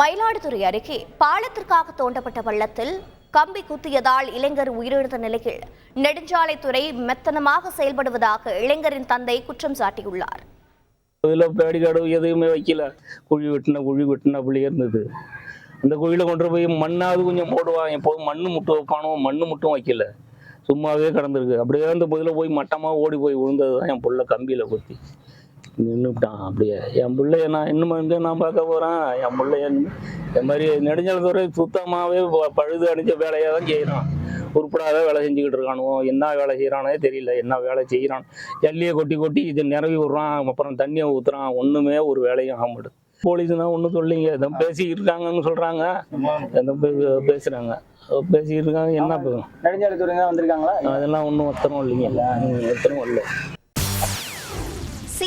மயிலாடுதுறை அருகே பாலத்திற்காக தோண்டப்பட்ட பள்ளத்தில் கம்பி குத்தியதால் இளைஞர் உயிரிழந்த நிலையில் நெடுஞ்சாலைத்துறை மெத்தனமாக செயல்படுவதாக இளைஞரின் தந்தை குற்றம் சாட்டியுள்ளார். இதில் பேடிகாடு எதுவுமே வைக்கல. குழி வெட்டின குழி வெட்டின அப்படியே இருந்தது. அந்த குழியில் கொண்டு போய் மண்ணாவது கொஞ்சம் போடுவாங்க எப்போதும் மண்ணு முட்டு வைப்பானோ மண்ணு முட்டும் வைக்கல. சும்மாவே கிடந்திருக்கு. அப்படியே அந்த பதில் போய் மட்டமாக ஓடி போய் விழுந்தது தான் என் பிள்ளை கம்பியில் குத்தி. நின்றுட்டான் அப்படியே என் பிள்ளைய நான் இன்னும் வந்து நான் பார்க்க போகிறேன் என் பிள்ளைய இந்த மாதிரி நெடுஞ்சாலத்துறை சுத்தமாகவே பழுது அடித்த வேலையாக தான் செய்கிறான் உருப்படாத வேலை செஞ்சுக்கிட்டு இருக்கானுவோ என்ன வேலை செய்கிறானே தெரியல என்ன வேலை செய்கிறான் ஜல்லியை கொட்டி கொட்டி இது நிறவி விட்றான் அப்புறம் தண்ணியை ஊற்றுறான் ஒன்றுமே ஒரு வேலையும் ஆக மாட்டுது போலீஸ்னா ஒன்றும் சொல்லிங்க எதோ பேசிக்கிட்டு இருக்காங்கன்னு சொல்கிறாங்க எதோ பேசுகிறாங்க பேசிக்கிட்டு இருக்காங்க என்ன நெடுஞ்சாலைத்துறை வந்திருக்காங்களா? அதெல்லாம் ஒன்றும் ஒத்தரும் இல்லைங்க. ஒத்தரும் இல்லை